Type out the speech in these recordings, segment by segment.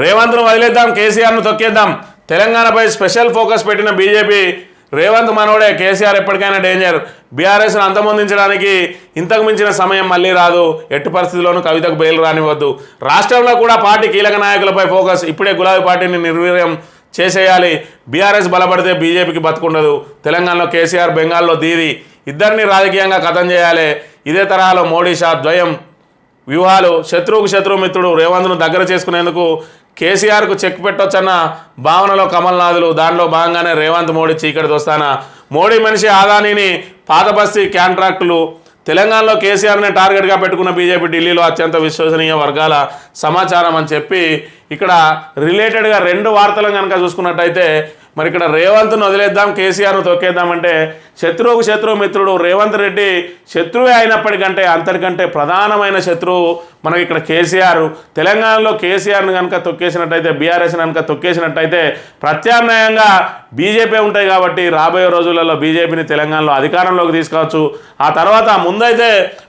రేవంత్ను వదిలేద్దాం కేసీఆర్ను తొక్కేద్దాం. తెలంగాణపై స్పెషల్ ఫోకస్ పెట్టిన బీజేపీ రేవంత్ మనోడే కేసీఆర్ ఎప్పటికైనా డేంజర్. బీఆర్ఎస్ను అంతమొందించడానికి ఇంతకు మించిన సమయం మళ్ళీ రాదు. ఎట్టి పరిస్థితుల్లోనూ కవితకు బయలు రానివ్వద్దు. రాష్ట్రంలో కూడా పార్టీ కీలక నాయకులపై ఫోకస్. ఇప్పుడే గులాబీ పార్టీని నిర్వీర్యం చేసేయాలి. బీఆర్ఎస్ బలపడితే బీజేపీకి బతుకుండదు. తెలంగాణలో కేసీఆర్ బెంగాల్లో దీది. ఇద్దరిని రాజకీయంగా కథం చేయాలి. ఇదే తరహాలో మోడీ షా ద్వయం వ్యూహాలు. శత్రువుకు శత్రువు మిత్రుడు రేవంత్ను దగ్గర చేసుకునేందుకు కేసీఆర్కు చెక్ పెట్టొచ్చన్న భావనలో కమల్నాథులు దానిలో భాగంగానే రేవంత్ మోడీ చీకటి దోస్తాన? మోడీ మనిషి ఆదానీని పాతబస్తీ కాంట్రాక్టులు. తెలంగాణలో కేసీఆర్ని టార్గెట్గా పెట్టుకున్న బీజేపీ ఢిల్లీలో అత్యంత విశ్వసనీయ వర్గాల సమాచారం అని చెప్పి ఇక్కడ రిలేటెడ్గా రెండు వార్తలను కనుక చూసుకున్నట్టయితే మరి ఇక్కడ రేవంత్ను వదిలేద్దాం కేసీఆర్ను తొక్కేద్దామంటే శత్రువుకు శత్రువు మిత్రుడు రేవంత్ రెడ్డి శత్రువే అయినప్పటికంటే అంతటికంటే ప్రధానమైన శత్రువు మనకి ఇక్కడ కేసీఆర్. తెలంగాణలో కేసీఆర్ను కనుక తొక్కేసినట్టయితే బీఆర్ఎస్ కనుక తొక్కేసినట్టయితే ప్రత్యామ్నాయంగా బీజేపీ ఉంటాయి కాబట్టి రాబోయే రోజులలో బీజేపీని తెలంగాణలో అధికారంలోకి తీసుకురావచ్చు. ఆ తర్వాత ముందైతే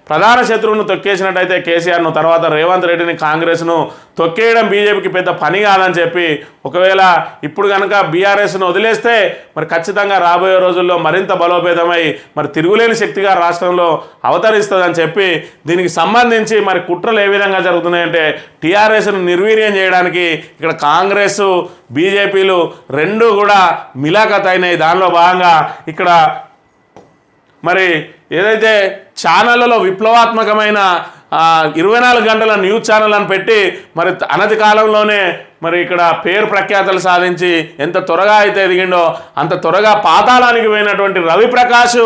ప్రధాన శత్రువును తొక్కేసినట్టయితే కేసీఆర్ను తర్వాత రేవంత్ రెడ్డిని కాంగ్రెస్ను తొక్కేయడం బీజేపీకి పెద్ద పని కాదని చెప్పి ఒకవేళ ఇప్పుడు కనుక బీఆర్ఎస్ బీఆర్ఎస్ను వదిలేస్తే మరి ఖచ్చితంగా రాబోయే రోజుల్లో మరింత బలోపేతమై మరి తిరుగులేని శక్తిగా రాష్ట్రంలో అవతరిస్తుందని చెప్పి దీనికి సంబంధించి మరి కుట్రలు ఏ విధంగా జరుగుతున్నాయంటే టీఆర్ఎస్ను నిర్వీర్యం చేయడానికి ఇక్కడ కాంగ్రెస్ బీజేపీలు రెండు కూడా మిలాఖత్ అయినాయి. దానిలో భాగంగా ఇక్కడ మరి ఏదైతే ఛానళ్ళలో విప్లవాత్మకమైన ఇరవై నాలుగు గంటల న్యూస్ ఛానల్ అని పెట్టి మరి అనతి కాలంలోనే మరి ఇక్కడ పేరు ప్రఖ్యాతలు సాధించి ఎంత త్వరగా అయితే ఎదిగిండో అంత త్వరగా పాతాళానికి పోయినటువంటి రవిప్రకాష్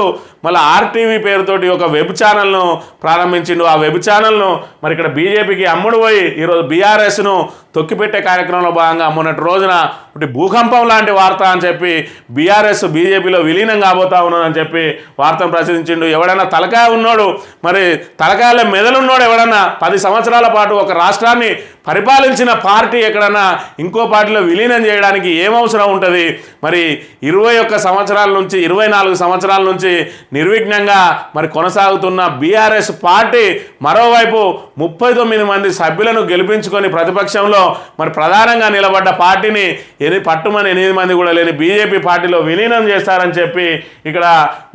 మళ్ళీ ఆర్టీవీ పేరుతోటి ఒక వెబ్ ఛానల్ను ప్రారంభించిండు. ఆ వెబ్ ఛానల్ను మరి ఇక్కడ బీజేపీకి అమ్ముడు పోయి ఈరోజు బీఆర్ఎస్ను తొక్కిపెట్టే కార్యక్రమంలో భాగంగా మొన్నటి రోజున ఒకటి భూకంపం లాంటి వార్త అని చెప్పి బీఆర్ఎస్ బీజేపీలో విలీనం కాబోతా ఉన్నదని చెప్పి వార్తను ప్రచురించిండు. ఎవడైనా తలకాయ ఉన్నాడు మరి తలకాయల మెదలున్నోడు ఎవడన్నా పది సంవత్సరాల పాటు ఒక రాష్ట్రాన్ని పరిపాలించిన పార్టీ ఎక్కడన్నా ఇంకో పార్టీలో విలీనం చేయడానికి ఏం అవసరం ఉంటుంది? మరి ఇరవై ఒక్క సంవత్సరాల నుంచి ఇరవై నాలుగు సంవత్సరాల నుంచి నిర్విఘ్నంగా మరి కొనసాగుతున్న బీఆర్ఎస్ పార్టీ మరోవైపు ముప్పై తొమ్మిది మంది సభ్యులను గెలిపించుకొని ప్రతిపక్షంలో మరి ప్రధానంగా నిలబడ్డ పార్టీని ఎని పట్టుమని ఎనిమిది మంది కూడా లేని బీజేపీ పార్టీలో విలీనం చేస్తారని చెప్పి ఇక్కడ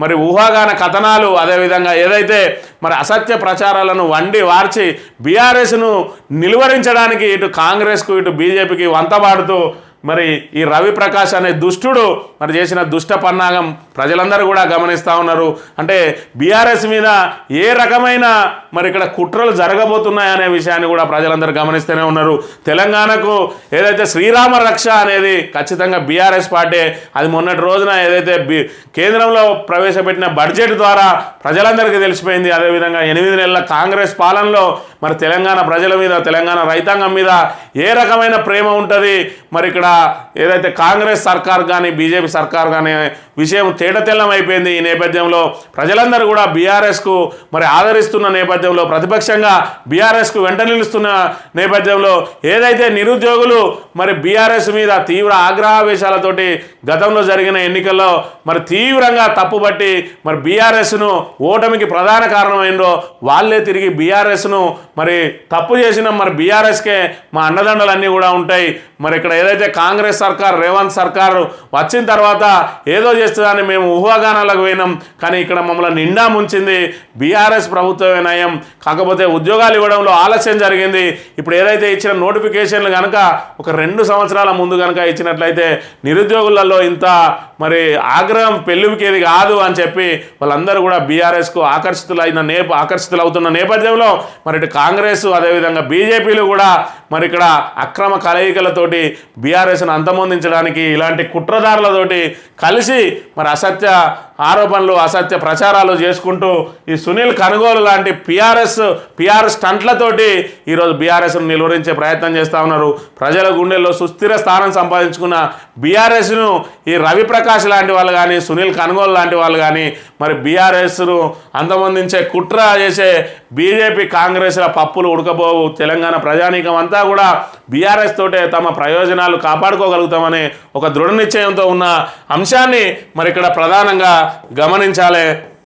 మరి ఊహాగాన కథనాలు అదేవిధంగా ఏదైతే మరి అసత్య ప్రచారాలను వండి వార్చి బీఆర్ఎస్ను నిలువరించడానికి ఇటు కాంగ్రెస్కు ఇటు బీజేపీకి వంతబాడుతూ మరి ఈ రవి ప్రకాష్ అనే దుష్టుడు మరి చేసిన దుష్ట పన్నాగం ప్రజలందరూ కూడా గమనిస్తూ ఉన్నారు. అంటే బీఆర్ఎస్ మీద ఏ రకమైన మరి ఇక్కడ కుట్రలు జరగబోతున్నాయనే విషయాన్ని కూడా ప్రజలందరూ గమనిస్తూనే ఉన్నారు. తెలంగాణకు ఏదైతే శ్రీరామ రక్ష అనేది ఖచ్చితంగా బీఆర్ఎస్ పార్టీ అది మొన్నటి రోజున ఏదైతే బి కేంద్రంలో ప్రవేశపెట్టిన బడ్జెట్ ద్వారా ప్రజలందరికీ తెలిసిపోయింది. అదేవిధంగా ఎనిమిది నెలల కాంగ్రెస్ పాలనలో మరి తెలంగాణ ప్రజల మీద తెలంగాణ రైతాంగం మీద ఏ రకమైన ప్రేమ ఉంటుంది? మరి ఇక్కడ ఏదైతే కాంగ్రెస్ సర్కార్ కానీ బీజేపీ సర్కార్ కానీ విషయం తేటతెల్లం అయిపోయింది. ఈ నేపథ్యంలో ప్రజలందరూ కూడా బీఆర్ఎస్కు మరి ఆదరిస్తున్న నేపథ్యంలో ప్రతిపక్షంగా బీఆర్ఎస్కు వెంట నిలుస్తున్న నేపథ్యంలో ఏదైతే నిరుద్యోగులు మరి బీఆర్ఎస్ మీద తీవ్ర ఆగ్రహావేశాలతోటి గతంలో జరిగిన ఎన్నికల్లో మరి తీవ్రంగా తప్పుబట్టి మరి బీఆర్ఎస్ను ఓటమికి ప్రధాన కారణమైందో వాళ్ళే తిరిగి బీఆర్ఎస్ను మరి తప్పు చేసిన మరి బీఆర్ఎస్కే మా అండదండలన్నీ కూడా ఉంటాయి. మరి ఇక్కడ ఏదైతే కాంగ్రెస్ సర్కార్ రేవంత్ సర్కార్ వచ్చిన తర్వాత ఏదో చేస్తుందని మేము ఊహాగానాలకు పోయినాం. కానీ ఇక్కడ మమ్మల్ని నిండా ముంచింది బీఆర్ఎస్ ప్రభుత్వమే నయం. కాకపోతే ఉద్యోగాలు ఇవ్వడంలో ఆలస్యం జరిగింది. ఇప్పుడు ఏదైతే ఇచ్చిన నోటిఫికేషన్లు కనుక ఒక రెండు సంవత్సరాల ముందు కనుక ఇచ్చినట్లయితే నిరుద్యోగులలో ఇంత మరి ఆగ్రహం పెళ్ళికేది కాదు అని చెప్పి వాళ్ళందరూ కూడా బీఆర్ఎస్కు ఆకర్షితులైన నేప ఆకర్షితులు అవుతున్న నేపథ్యంలో మరి ఇటు కాంగ్రెస్ అదేవిధంగా బీజేపీలు కూడా మరి ఇక్కడ అక్రమ కలయికలతోటి బీఆర్ఎస్ను అంతమొందించడానికి ఇలాంటి కుట్రదారులతోటి కలిసి మరి అసత్య ఆరోపణలు అసత్య ప్రచారాలు చేసుకుంటూ ఈ సునీల్ కనుగోలు లాంటి పిఆర్ఎస్ పిఆర్ స్టంట్లతోటి ఈరోజు బీఆర్ఎస్ను నిలువరించే ప్రయత్నం చేస్తూ ఉన్నారు. ప్రజల గుండెల్లో సుస్థిర స్థానం సంపాదించుకున్న బీఆర్ఎస్ను ఈ ప్రకాష్ లాంటి వాళ్ళు కానీ సునీల్ కనుగోలు లాంటి వాళ్ళు కానీ మరి బీఆర్ఎస్ను అంతమొందించే కుట్ర చేసే బీజేపీ కాంగ్రెస్ల పప్పులు ఉడకబోవు. తెలంగాణ ప్రజానీకం అంతా కూడా బీఆర్ఎస్ తోటే తమ ప్రయోజనాలు కాపాడుకోగలుగుతామనే ఒక దృఢ నిశ్చయంతో ఉన్న అంశాన్ని మరి ఇక్కడ ప్రధానంగా గమనించాలి